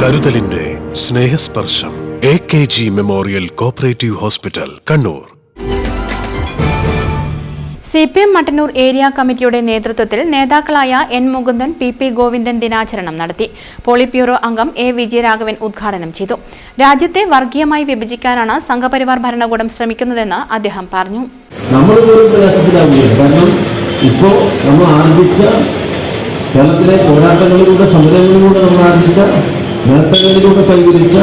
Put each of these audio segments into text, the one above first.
കരുതലിന്റെ Snehasparsham A K G memorial cooperative hospital Kannur. C P M Mattannur area കമ്മിറ്റിയുടെ നേതൃത്വത്തിൽ നേതാക്കളായ N Mukundan P P Govindan ദിനാചരണം നടത്തി. Politburo അംഗം A Vijayaraghavan ഉദ്ഘാടനം ചെയ്തു. രാജ്യത്തെ വർഗീയമായി വിഭജിക്കാനാണ് സംഘപരിവാർ ഭരണകൂടം ശ്രമിക്കുന്നതെന്ന് അദ്ദേഹം പറഞ്ഞു. ഇപ്പോൾ നമ്മൾ ആർജിച്ച കേരളത്തിലെ പോരാട്ടങ്ങളിലൂടെ സമരങ്ങളിലൂടെ നമ്മൾ ആർജിച്ച നേട്ടങ്ങളിലൂടെ കൈവരിച്ച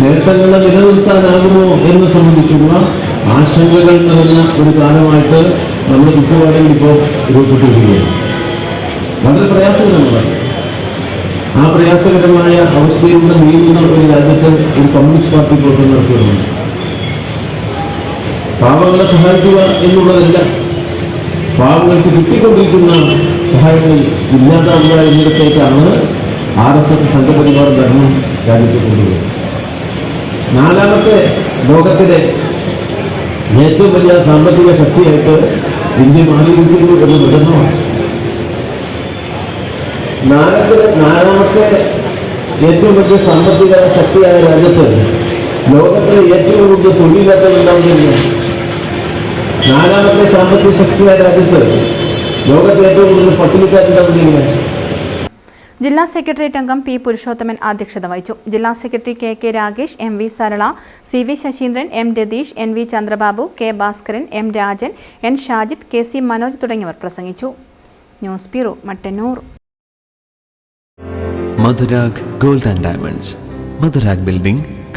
നേട്ടങ്ങളെ നിലനിർത്താനാകുമോ എന്ന് സംബന്ധിച്ചുള്ള ആശങ്കകൾ നിറഞ്ഞ ഒരു കാലമായിട്ട് നമ്മൾ വേണമെങ്കിൽ ഇപ്പോൾ രൂപപ്പെട്ടിരിക്കുകയാണ് വളരെ പ്രയാസകരമാണ്. ആ പ്രയാസകരമായ അവസ്ഥയിലൂടെ നീങ്ങുന്ന ഒരു രാജ്യത്ത് ഒരു കമ്മ്യൂണിസ്റ്റ് പാർട്ടി പ്രവർത്തനം നടത്തിയിട്ടുണ്ട് പാവങ്ങളെ സഹായിക്കുക എന്നുള്ളതല്ല പാവങ്ങൾക്ക് കിട്ടിക്കൊണ്ടിരിക്കുന്ന സഹായങ്ങൾ ഇല്ലാതാവുക എന്നിടത്തേക്കാണ് ആർ എസ് എസ് സംഘപരിവാർ ധർമ്മം രാജ്യത്ത് കൊണ്ടുവരുന്നത് നാലാമത്തെ ലോകത്തിലെ ഏറ്റവും വലിയ സാമ്പത്തിക ശക്തിയായിട്ട് ഇന്ത്യ മാറിയിരിക്കുന്നു എന്ന് വിടുന്നതാണ് നാലത്തെ നാലാമത്തെ ഏറ്റവും വലിയ സാമ്പത്തിക ശക്തിയായ രാജ്യത്ത് ലോകത്തിലെ ഏറ്റവും വലിയ തൊഴിലില്ലാത്തത് ഉണ്ടാവുന്നില്ല നാലാമത്തെ സാമ്പത്തിക ശക്തിയായ രാജ്യത്ത് ലോകത്തെ ഏറ്റവും കൂടുതൽ പട്ടിണിക്കാരുണ്ടാവുന്നില്ല ജില്ലാ സെക്രട്ടേറിയറ്റ് അംഗം പി പുരുഷോത്തമൻ അധ്യക്ഷത വഹിച്ചു. ജില്ലാ secretary K K Rakesh M V Sarala C V Sasheendran M Ratheesh N V Chandrababu K Bhaskaran M Rajan N Shajith K C Manoj തുടങ്ങിയവർ പ്രസംഗിച്ചു. News bureau Mattannur. Madhurag gold and diamonds. Madhurag building